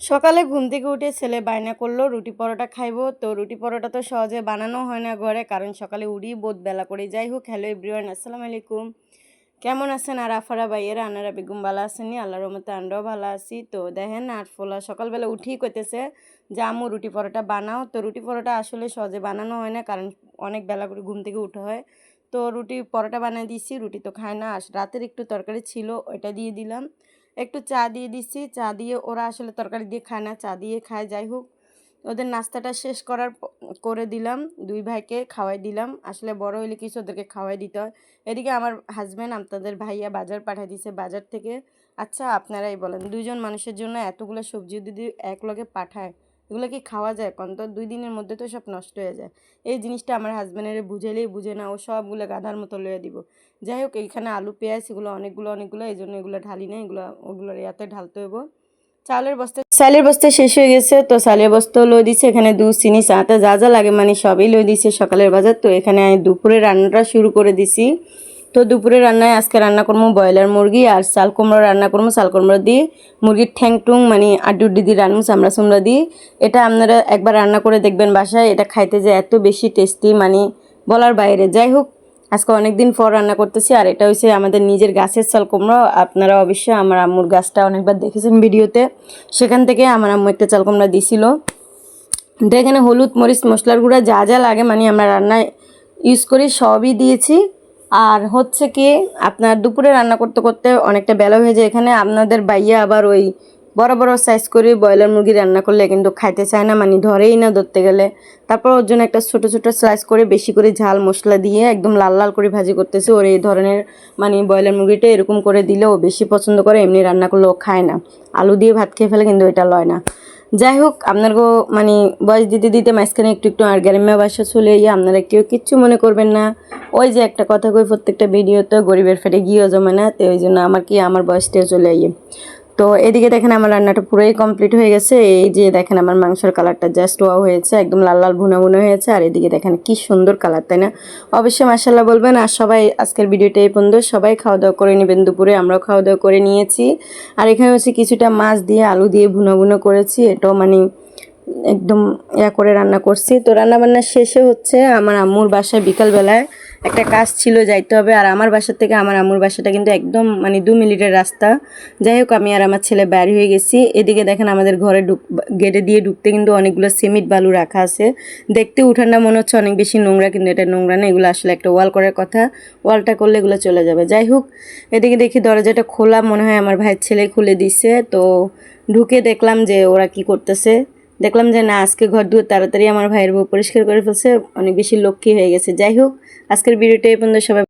সকালে ঘুম থেকে উঠে ছেলে বায়না করল, রুটি পরোটা খাইবো। তো রুটি পরোটা তো সহজে বানানো হয় না ঘরে, কারণ সকালে উঠি বোধ বেলা করে যাই হোক, হ্যালো এভরিওয়ান, আসসালামু আলাইকুম। কেমন আছেন? আর আফারা বাইয়েরা আনারা বেগুম ভালো আছেননি আল্লাহর রহমতে আমরাও ভালো আছি। তো দেখেন, আর ফোলা সকালবেলা উঠেই কইতেছে যে, আম্মু, রুটি পরোটা বানাও। তো রুটি পরোটা আসলে সহজে বানানো হয় না, কারণ অনেক বেলা করে ঘুম থেকে উঠে হয়। তো রুটি পরোটা বানিয়ে দিয়েছি, রুটি তো খায় না। আর রাতের একটু তরকারি ছিল, ওইটা দিয়ে দিলাম। একটু চা দিয়ে দিচ্ছি। চা দিয়ে ওরা আসলে তরকারি দিয়ে খায় না, চা দিয়ে খায়, যাই হোক। ওদের নাস্তাটা শেষ করার করে দিলাম। দুই ভাইকে খাওয়াই দিলাম। আসলে বড় হইলে কিছু ওদেরকে খাওয়াই দিতে হয়। এদিকে আমার হাজব্যান্ড আপনাদের ভাইয়া বাজার পাঠিয়ে দিছে বাজার থেকে। আচ্ছা আপনারাই বলেন দুজন মানুষের জন্য এতগুলো সবজি যদি এক লগে পাঠায় এগুলো কি খাওয়া যায়? কোন তো দুই দিনের মধ্যে তো সব নষ্ট হয়ে যায়। এই জিনিসটা আমার হাজব্যান্ডের বুঝাইলেই বুঝে না, ও সবগুলো গাধার মতো লয়ে দিব। যাই হোক, এইখানে আলু, পেঁয়াজ এগুলো অনেকগুলো অনেকগুলো এই জন্য এগুলো ঢালি না এগুলো, ওগুলোর ইয়াতে ঢালতে হইব। চালের বস্তা চালের বস্তা শেষ হয়ে গেছে, তো চালের বস্তাও লই দিছে, এখানে দুধ, চিনি চাতে যা যা লাগে মানে সবই লই দিছে সকালের বাজার। তো এখানে আমি দুপুরে রান্নাটা শুরু করে দিছি। তো দুপুরে রান্নায় আজকে রান্না করব ব্রয়লার মুরগি আর চাল কুমড়ো রান্না করব, চাল কুমড়ো দিয়ে। মুরগির ঠ্যাং টুং মানে আড্ডি উড্ডি দিয়ে রান্না চামড়া চামড়া দিয়ে। এটা আপনারা একবার রান্না করে দেখবেন বাসায়, এটা খাইতে যে এত বেশি টেস্টি মানে বলার বাইরে। যাই হোক, আজকে অনেক দিন পর রান্না করতেছি, আর এটা হচ্ছে আমাদের নিজের গাছের চাল কুমড়ো। আপনারা অবশ্যই আমার আম্মুর গাছটা অনেকবার দেখেছেন ভিডিওতে। সেখান থেকে আমার আম্মু একটা চাল কুমড়া দিছিল। তো এখানে হলুদ মরিচ মশলার গুঁড়া যা যা লাগে মানে আমরা রান্নায় ইউজ করি, সবই দিয়েছি। আর হচ্ছে কি, আপনার দুপুরে রান্না করতে করতে অনেকটা বেলা হয়ে যায় এখানে। আপনাদের বাইয়া আবার ওই বড় বড় সাইজ করে ব্রয়লার মুরগি রান্না করলে কিন্তু খাইতে চায় না মানে ধরেই না ধরতে গেলে। তারপর ওর জন্য একটা ছোট ছোট স্লাইস করে বেশি করে ঝাল মশলা দিয়ে একদম লাল লাল করে ভাজি করতেছে। ওর এই ধরনের মানে ব্রয়লার মুরগিটা এরকম করে দিলে ও বেশি পছন্দ করে, এমনি রান্না করলে ও খায় না। আলু দিয়ে ভাত খেয়ে ফেলে কিন্তু এটা লয় না। যাই হোক আপনার গো মানে বয়স দিতে দিতে মাঝখানে একটু একটু আর গ্রাম্য বাসা চলে গিয়ে আপনারা কেউ কিচ্ছু মনে করবেন না। ওই যে একটা কথা কই, প্রত্যেকটা ভিডিওতে গরিবের ফেটে গিয়েও জমে না, তো ওই জন্য আমার কি আমার বয়সটাও চলে গিয়ে তো এদিকে দেখেন আমার রান্নাটা পুরোই কমপ্লিট হয়ে গেছে। এই যে দেখেন আমার মাংসের কালারটা জাস্ট ওয়া হয়েছে, একদম লাল লাল ভুনা ভুনা হয়েছে। আর এদিকে দেখেন কি সুন্দর কালার তাই না? অবশ্যই মাসাল্লাহ বলবেন। আর সবাই আজকের ভিডিওটা এই পর্যন্ত, সবাই খাওয়া দাওয়া করে নেবেন দুপুরে, আমরাও খাওয়া দাওয়া করে নিয়েছি। আর এখানে হচ্ছে কিছুটা মাছ দিয়ে আলু দিয়ে ভুনা ভুনো করেছি, এটাও মানে একদম ইয়া করে রান্না করছি। তো রান্না বান্না শেষে হচ্ছে আমার আম্মুর বাসায় বিকালবেলায় একটা কাজ ছিল যাইতে হবে, আর আমার বাসা থেকে আমার আম্মুর বাসাটা কিন্তু একদম মানে দু মিনিটের রাস্তা। যাই হোক, আমি আর আমার ছেলে বাইরে হয়ে গেছি। এদিকে দেখেন আমাদের ঘরে ঢুক গেটে দিয়ে ঢুকতে কিন্তু অনেকগুলো সিমেন্ট, বালু রাখা আছে। দেখতে উঠানটা মনে হচ্ছে অনেক বেশি নোংরা, কিন্তু এটা নোংরা না, এগুলো আসলে একটা ওয়াল করার কথা। ওয়ালটা করলে এগুলো চলে যাবে। যাই হোক, এদিকে দেখি দরজাটা খোলা, মনে হয় আমার ভাইয়ের ছেলে খুলে দিছে। তো ঢুকে দেখলাম যে ওরা কি করতেছে। দেখলাম যে না, আজকে ঘর দুয়ার তাড়াতাড়ি আমার ভাইয়ের বউ পরিষ্কার করে ফেলছে, অনেক বেশি লক্ষ্মী হয়ে গেছে। যাই হোক, আজকের ভিডিওটা এই পর্যন্ত, সবাই